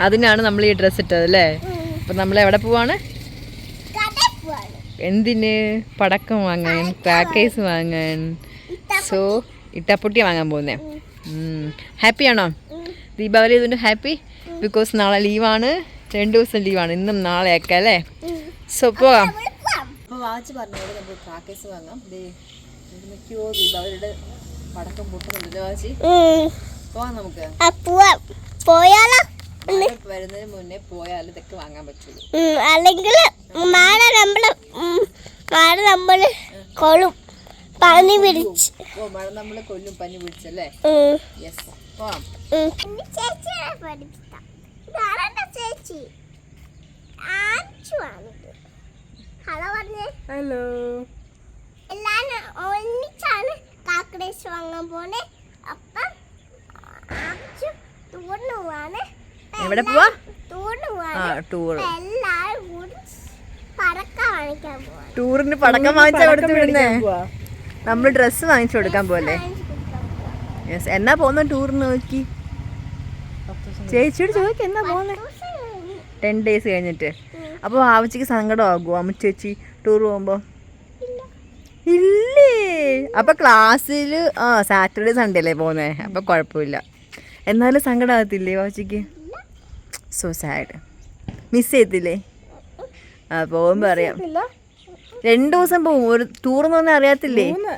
അതിനാണ് നമ്മൾ ഈ ഡ്രസ്സ് ഇട്ടത് അല്ലേ? അപ്പൊ നമ്മൾ എവിടെ പോവാണ്? എന്തിന്? പടക്കം വാങ്ങാൻ ക്രാക്കേഴ്സ് വാങ്ങാൻ. സോ ഇട്ടപ്പൊട്ടി വാങ്ങാൻ പോകുന്നേ. ഹാപ്പിയാണോ ഹാപ്പി ആണോ? ഉം. ദീപാവലി ഇതിന് ഹാപ്പി ബിക്കോസ് നാളെ ലീവാണ് രണ്ട് ദിവസം ലീവാണ് ഇന്നും നാളെയൊക്കെ അല്ലേ. സോ പോവാം പോവാം. അപ്പോൾ വാച്ച് പറഞ്ഞോട് നമുക്ക് ക്രാക്കേഴ്സ് വാങ്ങാം. ദീപാവലിയുടെ പടക്കം പൊട്ടുന്നുണ്ടല്ലോ വാച്ചി. പോവാം നമുക്ക്. പോവാം. പോയാലോ? വരുന്നതിന് മുന്നേ പോയാൽ ഇതൊക്കെ വാങ്ങാൻ പറ്റുള്ളൂ. അല്ലെങ്കിൽ മാട നമ്മൾ മാട നമ്മൾ കൊള്ളും പനി പിടിച്ച്. ഓ മഴ നമ്മൾ കൊല്ലും പനി പിടിച്ചല്ലേ? യെസ് പോവാം. ചേച്ചിയെ പഠിപ്പിക്കാം. ചേച്ചി? ഹലോ പറഞ്ഞേ. ഹലോ. എല്ലാരും ഒന്നിച്ചാണ് കാക്കടേശ് വാങ്ങാൻ പോണേ. അപ്പം എവിടെ പോവാ? ടൂറിന് ആ ടൂർ ടൂറിന് പടക്കം വാങ്ങിച്ചാ കൊടുത്തു വിടുന്നേ? നമ്മൾ ഡ്രസ്സ് വാങ്ങിച്ചു കൊടുക്കാൻ പോലെ. യെസ് എന്നാ പോകുന്ന ടൂറിന് നോക്കി? ചേച്ചിയോട് ചോദിക്ക എന്നാ പോകുന്നത് കഴിഞ്ഞ്. ടെൻ ഡേയ്സ് കഴിഞ്ഞിട്ട്. അപ്പോൾ ആവശ്യക്ക് സങ്കടമാകുമോ അമ്മ ചേച്ചി ടൂർ പോകുമ്പോൾ ഇല്ല. ഇല്ലേ? അപ്പൊ ക്ലാസ്സിൽ ആ സാറ്റർഡേ സൺഡേ അല്ലേ പോന്നെ? അപ്പൊ കുഴപ്പമില്ല. എന്നാലും സങ്കടമാകത്തില്ലേ വാച്ചിക്ക് സോ സാഡ് മിസ് ചെയ്തില്ലേ? ആ പോകുമ്പോൾ അറിയാം രണ്ടു ദിവസം പോകും ഒരു ടൂർന്ന് ഒന്നും പറഞ്ഞാൽ അറിയാത്തില്ലേ? മൂന്ന്.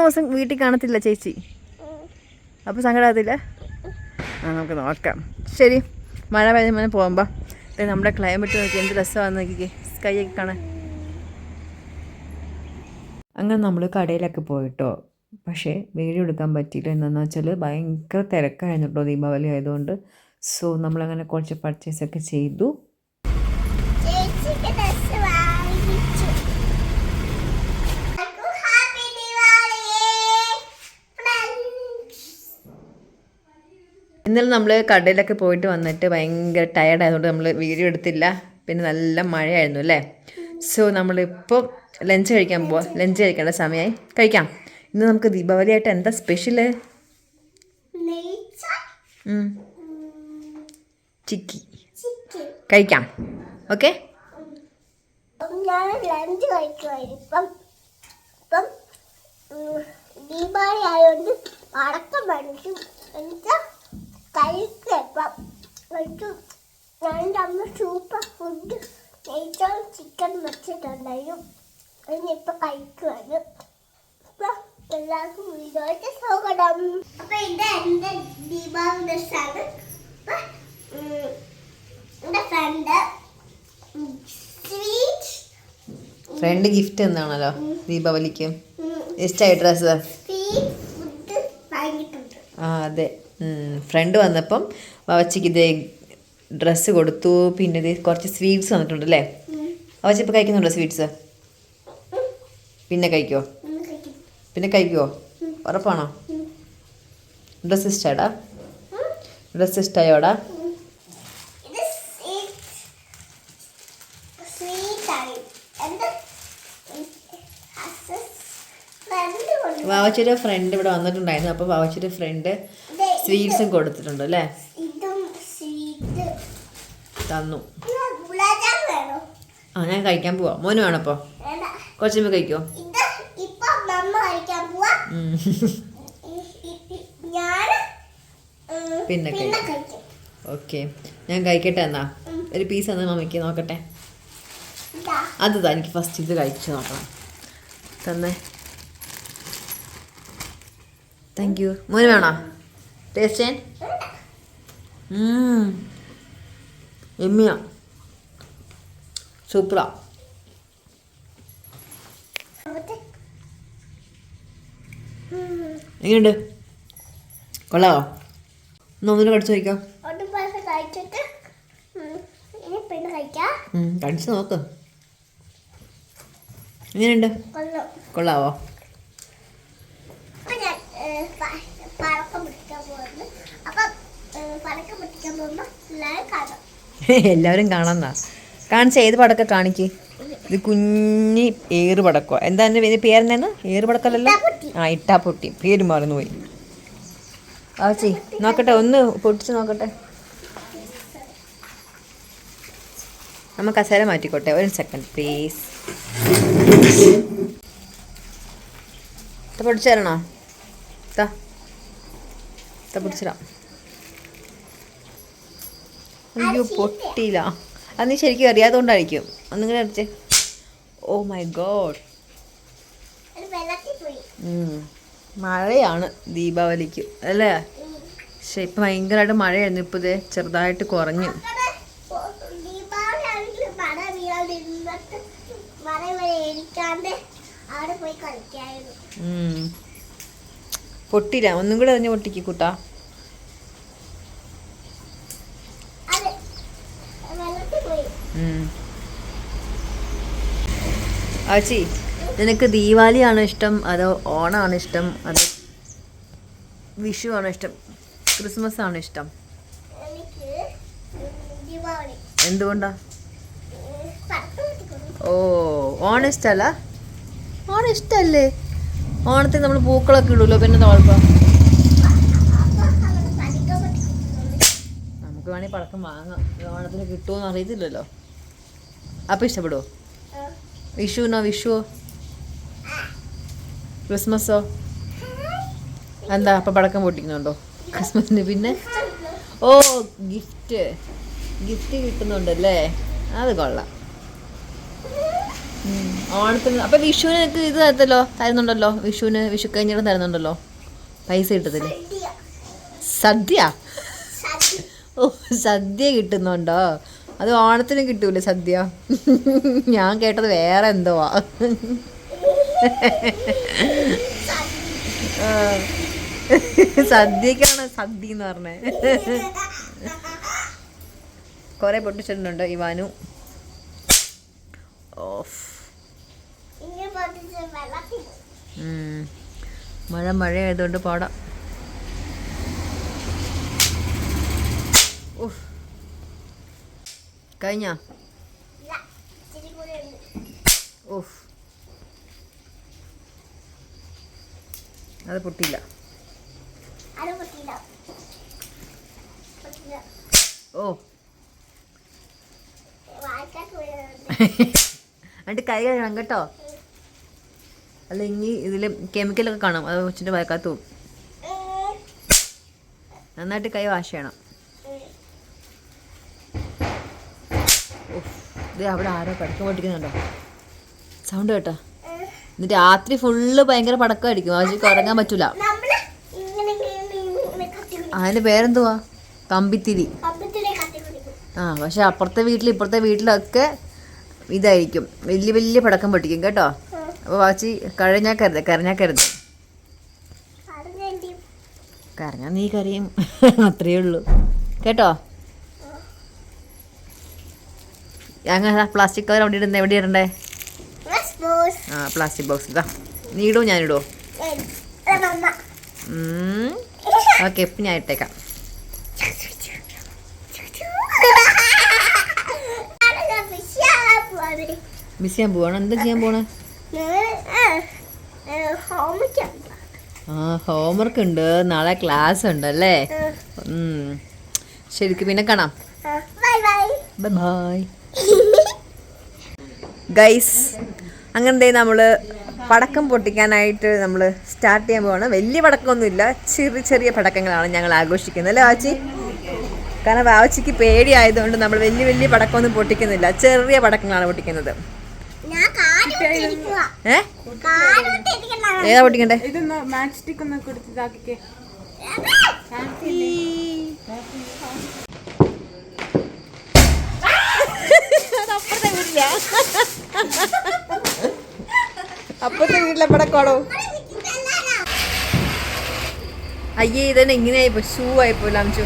ദിവസം വീട്ടിൽ കാണത്തില്ല ചേച്ചി. അപ്പൊ അപ്പോൾ സങ്കടമാകത്തില്ല ആ നമുക്ക് നോക്കാം. ശരി. മഴ വരുമ്പോൾ പോകുമ്പോൾ നമ്മുടെ ക്ലൈമറ്റ് നോക്കി എന്ത് രസമാണെന്ന് നോക്കിക്കേ. സ്കൈ ഒക്കെ കാണാൻ. അങ്ങനെ നമ്മൾ കടയിലൊക്കെ പോയിട്ടോ. പക്ഷേ വീഡിയോ എടുക്കാൻ പറ്റിയില്ല. എന്താണെന്ന് വെച്ചാൽ ഭയങ്കര തിരക്കായിരുന്നു കേട്ടോ ദീപാവലി ആയതുകൊണ്ട്. സോ നമ്മളങ്ങനെ കുറച്ച് പർച്ചേസ് ഒക്കെ ചെയ്തു. ഇന്നലെ നമ്മൾ കടയിലൊക്കെ പോയിട്ട് വന്നിട്ട് ഭയങ്കര ടയർഡ് ആയതുകൊണ്ട് നമ്മൾ വീഡിയോ എടുത്തില്ല. പിന്നെ നല്ല മഴയായിരുന്നു അല്ലേ? സോ നമ്മളിപ്പോൾ ലഞ്ച് കഴിക്കാൻ പോവാം. ലഞ്ച് കഴിക്കേണ്ട സമയമായി കഴിക്കാം. ഇന്ന് നമുക്ക് ദീപാവലി ആയിട്ട് എന്താ സ്പെഷ്യൽ നെയ്ച്ചോർ, ചിക്കി. കഴിക്കാം. ഓക്കെ? ഞാൻ ലഞ്ച് കഴിക്കുമായിരുന്നു ഇപ്പം ഇപ്പം ദീപാവലി ആയതുകൊണ്ട് പടക്കം പഠിച്ചു എന്നിട്ട് ഞാൻ അമ്മ സൂപ്പർ ഫുഡ് നെയ്ച്ചോറും ചിക്കൻ വെച്ചിട്ടുണ്ടായിരുന്നു. ഇനിയിപ്പം കഴിക്കുവാണ്. ഇപ്പം എല്ലാവർക്കും വീഡിയോയ്ക്ക് സ്വാഗതം. അപ്പം ഇത് എന്റെ ദീപാവലി ഡ്രസ്സാണ് അപ്പം ഫ്രണ്ട് ഗിഫ്റ്റ് എന്താണല്ലോ ദീപാവലിക്ക്? ഇഷ്ടമായി ഡ്രസ്സ് ആ? അതെ. ഫ്രണ്ട് വന്നപ്പം വവച്ചിക്ക് ഇത് ഡ്രസ്സ് കൊടുത്തു. പിന്നെ ഇത് കുറച്ച് സ്വീറ്റ്സ് വന്നിട്ടുണ്ട് അല്ലേ അവച്ച ഇപ്പോൾ കഴിക്കുന്നുണ്ടോ സ്വീറ്റ്സ് പിന്നെ കഴിക്കുമോ പിന്നെ കഴിക്കുമോ ഉറപ്പാണോ? ഡ്രസ്സ് ഇഷ്ടമാടാ ഡ്രസ്സ് ഇഷ്ടമായോടാ ഇത് സ്വീറ്റ് സ്വീറ്റ് ആണ് എന്ത് ഫ്രണ്ട് കൊണ്ട് ഫ്രണ്ട് ഇവിടെ വന്നിട്ടുണ്ടായിരുന്നു. അപ്പോൾ വാവച്ചിയുടെ ഫ്രണ്ട് സ്വീറ്റ്സും കൊടുത്തിട്ടുണ്ട് അല്ലേ? തന്നു. ആ ഞാൻ കഴിക്കാൻ പോവാ. മോന് വേണപ്പോ? അപ്പോൾ കഴിക്കോ? പിന്നെ കഴിക്കും. ഓക്കെ. ഞാൻ കഴിക്കട്ടെ എന്നാ? ഒരു പീസ് എന്നാ മമ്മിക്ക്? നോക്കട്ടെ. അത് തന്നെ എനിക്ക് ഫസ്റ്റ് ഇത് കഴിച്ചു നോക്കണം. തന്നെ. താങ്ക് യു മോന് വേണോ? ടേസ്റ്റ് ചെയ്യാൻ? എമ്മിയാ. സൂപ്പറാ എങ്ങനെയുണ്ട്? കൊള്ളാവോ? ഒന്നിനെ കടിച്ചു കഴിക്കാം. കഴിച്ചു കടിച്ച് നോക്ക്. എങ്ങനെയുണ്ട്? കൊള്ളും. കൊള്ളാവോ? എല്ലാവരും കാണും കാണാന്നാ. കാണിച്ച ഏത് പടക്കം കാണിക്ക്? ഇത് കുഞ്ഞി ഏറ് പടക്കോ? എന്താ ഇത് പേരെന്താണ് ഏറ് പടക്കമല്ലല്ലോ. ആ ഇട്ടാ പൊട്ടി പേര് മറന്നു പോയി ആ ചേ നോക്കട്ടെ ഒന്ന് പൊട്ടിച്ച് നോക്കട്ടെ. നമുക്ക് കസേര മാറ്റിക്കോട്ടെ. ഒരു സെക്കൻഡ് പ്ലീസ് പൊടിച്ചു തരണോ? താ താ പൊടിച്ചിടാം. അയ്യോ പൊട്ടിയില്ല. അത് നീ ശരിക്കും അറിയാത്തതുകൊണ്ടായിരിക്കും ഒന്നിങ്ങനെ അടിച്ചേ ഓ മൈ ഗോഡ് പോയി. മഴയാണ് ദീപാവലിക്ക് അല്ലേ? പക്ഷെ ഇപ്പം ഭയങ്കരമായിട്ട് മഴയായിരുന്നു. ഇപ്പോൾ ഇത് ചെറുതായിട്ട് കുറഞ്ഞു. അവിടെ പോയി കളിക്കായിരുന്നു. പൊട്ടില്ല. ഒന്നും കൂടെ അറിഞ്ഞ് പൊട്ടിക്ക് കൂട്ടാ. ആച്ചി നിനക്ക് ദീപാവലിയാണോ ഇഷ്ടം? അതോ ഓണാണോ ഇഷ്ടം? അതോ വിഷു ആണോ ഇഷ്ടം? ക്രിസ്മസ് ആണോ ഇഷ്ടം എന്തുകൊണ്ടാ ഓ ഓണം ഇഷ്ടമല്ല ഓണം ഇഷ്ടമല്ലേ ഓണത്തിന് നമ്മൾ പൂക്കളൊക്കെ ഇടുമല്ലോ പിന്നെ പൊട്ടിക്കുന്നു. നമുക്ക് വേണമെങ്കിൽ പടക്കം വാങ്ങാം. ഓണത്തിന് കിട്ടുമോന്ന് അറിയത്തില്ലല്ലോ. അപ്പം ഇഷ്ടപ്പെടുമോ വിഷുനോ വിഷുവോ? ക്രിസ്മസോ? എന്താ അപ്പം പടക്കം പൊട്ടിക്കുന്നുണ്ടോ? ക്രിസ്മസിന് പിന്നെ? ഓ ഗിഫ്റ്റ്. ഗിഫ്റ്റ് കിട്ടുന്നുണ്ടല്ലേ? അത് കൊള്ളാം. ഓണത്തിന് അപ്പൊ വിഷുവിന് ഇത് തരത്തല്ലോ തരുന്നുണ്ടല്ലോ. വിഷുവിന് വിഷു കഴിഞ്ഞിട്ട് തരുന്നുണ്ടല്ലോ. പൈസ കിട്ടത്തില്ലേ? സദ്യ. ഓ സദ്യ കിട്ടുന്നുണ്ടോ? അത് ഓണത്തിന് കിട്ടൂലേ സദ്യ? ഞാൻ കേട്ടത് വേറെ എന്തുവാ. സദ്യക്കാണ് സദ്യ എന്ന് പറഞ്ഞേ. കുറെ പൊട്ടിച്ചിട്ടുണ്ടോ ഇവാനു. ഓഫ് ഇങ്ങനെ പൊട്ടിച്ച് വെള്ളത്തിൽ പോയി. ഉം. മഴ മഴ ആയതുകൊണ്ട് പാടാം. കഴിഞ്ഞാ. ഓഫ് അത് പൊട്ടിയില്ല. പൊട്ടിയില്ല. ഓ. എന്നിട്ട് കൈ കഴുകണം കേട്ടോ അല്ലെങ്കിൽ ഇതിൽ കെമിക്കലൊക്കെ കാണും. അത് കൊച്ചിന്റെ വയക്കാത്തു പോകും നന്നായിട്ട് കൈ വാഷ് ചെയ്യണം. ഇത് അവിടെ ആരോ പടക്കം പൊട്ടിക്കുന്നുണ്ടോ? സൗണ്ട് കേട്ടോ. എന്നിട്ട് രാത്രി ഫുള്ള് ഭയങ്കര പടക്കം അടിക്കും ആവശ്യം ഉറങ്ങാൻ പറ്റൂല. അതിന്റെ പേരെന്തുവാ? കമ്പിത്തിരി. ആ പക്ഷെ അപ്പുറത്തെ വീട്ടിൽ ഇപ്പുറത്തെ വീട്ടിലൊക്കെ ഇതായിരിക്കും. വലിയ വലിയ പടക്കം പൊട്ടിക്കും കേട്ടോ. അപ്പോൾ വാച്ചി കരുത് കരഞ്ഞാക്കരുത് കരുത്. കരഞ്ഞാൽ നീ കരയും. അത്രയേ ഉള്ളൂ. കേട്ടോ? അങ്ങനെ പ്ലാസ്റ്റിക് കവർ അവിടെ ഇടുന്നത് എവിടെ ഇടണ്ടേ? ആ പ്ലാസ്റ്റിക് ബോക്സ് ഇതാ. നീ ഇടുമോ ഞാനിടുമോ. ഓക്കെ ഇപ്പം ഞാൻ ഇട്ടേക്കാം. മിസ് ചെയ്യാൻ പോവാണ്? എന്താ ചെയ്യാൻ പോണേ? ഹോംവർക്ക് ഉണ്ട്. നാളെ ക്ലാസ് ഉണ്ട് അല്ലേ? ശരിക്കും പിന്നെ കാണാം. ബൈ ബൈ ഗൈസ് അങ്ങനെ നമ്മൾ പടക്കം പൊട്ടിക്കാനായിട്ട് നമ്മൾ സ്റ്റാർട്ട് ചെയ്യാൻ പോവാണ്. വലിയ പടക്കമൊന്നുമില്ല. ചെറിയ ചെറിയ പടക്കങ്ങളാണ് ഞങ്ങൾ ആഘോഷിക്കുന്നത്. അല്ലേ വാച്ചി? കാരണം വാവച്ചിക്ക് പേടിയായതുകൊണ്ട് നമ്മൾ വലിയ വലിയ പടക്കമൊന്നും പൊട്ടിക്കുന്നില്ല. ചെറിയ പടക്കങ്ങളാണ് പൊട്ടിക്കുന്നത്. ഏതാ പൊട്ടിക്കണ്ടേ? അപ്പത്തെ വീട്ടിലെ? പടക്കോടോ. അയ്യേ ഇതന്നെ ഇങ്ങനെയായി ആയിപ്പോ ഷൂ ആയിപ്പോ ലാംചു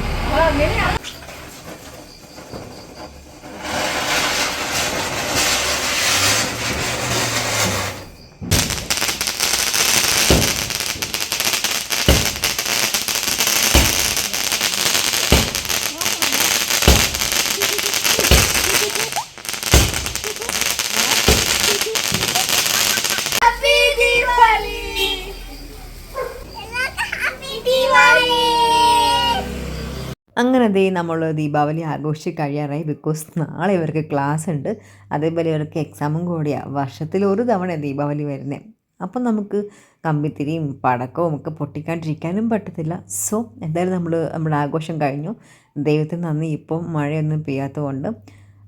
അതേ നമ്മൾ ദീപാവലി ആഘോഷിച്ച് കഴിയാറായി. ബിക്കോസ് നാളെ ഇവർക്ക് ക്ലാസ് ഉണ്ട്. അതേപോലെ ഇവർക്ക് എക്സാമും കൂടിയാണ് വർഷത്തിൽ ഒരു തവണ ദീപാവലി വരുന്നത് അപ്പം നമുക്ക് കമ്പിത്തിരിയും പടക്കവും ഒക്കെ പൊട്ടിക്കാണ്ടിരിക്കാനും പറ്റത്തില്ല. സോ എന്തായാലും നമ്മൾ നമ്മുടെ ആഘോഷം കഴിഞ്ഞു. ദൈവത്തിന് നന്ദി. ഇപ്പം മഴയൊന്നും പെയ്യാത്തതുകൊണ്ട്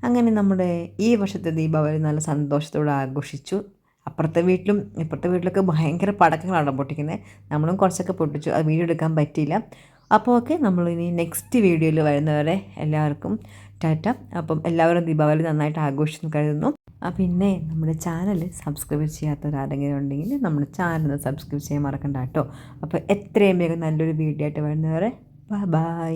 അങ്ങനെ നമ്മുടെ ഈ വർഷത്തെ ദീപാവലി നല്ല സന്തോഷത്തോടെ ആഘോഷിച്ചു. അപ്പുറത്തെ വീട്ടിലും ഇപ്പുറത്തെ വീട്ടിലൊക്കെ ഭയങ്കര പടക്കങ്ങളാണ് പൊട്ടിക്കുന്നത് നമ്മളും കുറച്ചൊക്കെ പൊട്ടിച്ചു. അത് വീഡിയോ എടുക്കാൻ പറ്റിയില്ല. അപ്പോൾ ഓക്കെ നമ്മൾ ഇനി നെക്സ്റ്റ് വീഡിയോയിൽ വരുന്നവരെ എല്ലാവർക്കും ടാറ്റ. അപ്പം എല്ലാവരും ദീപാവലി നന്നായിട്ട് ആഘോഷിച്ചു കരുതുന്നു. പിന്നെ നമ്മുടെ ചാനൽ സബ്സ്ക്രൈബ് ചെയ്യാത്തവരാരെങ്കിലും ഉണ്ടെങ്കിൽ നമ്മുടെ ചാനൽ സബ്സ്ക്രൈബ് ചെയ്യാൻ മറക്കണ്ട കേട്ടോ. അപ്പോൾ എത്രയും വേഗം നല്ലൊരു വീഡിയോ ആയിട്ട് വരുന്നവരെ ബൈ ബൈ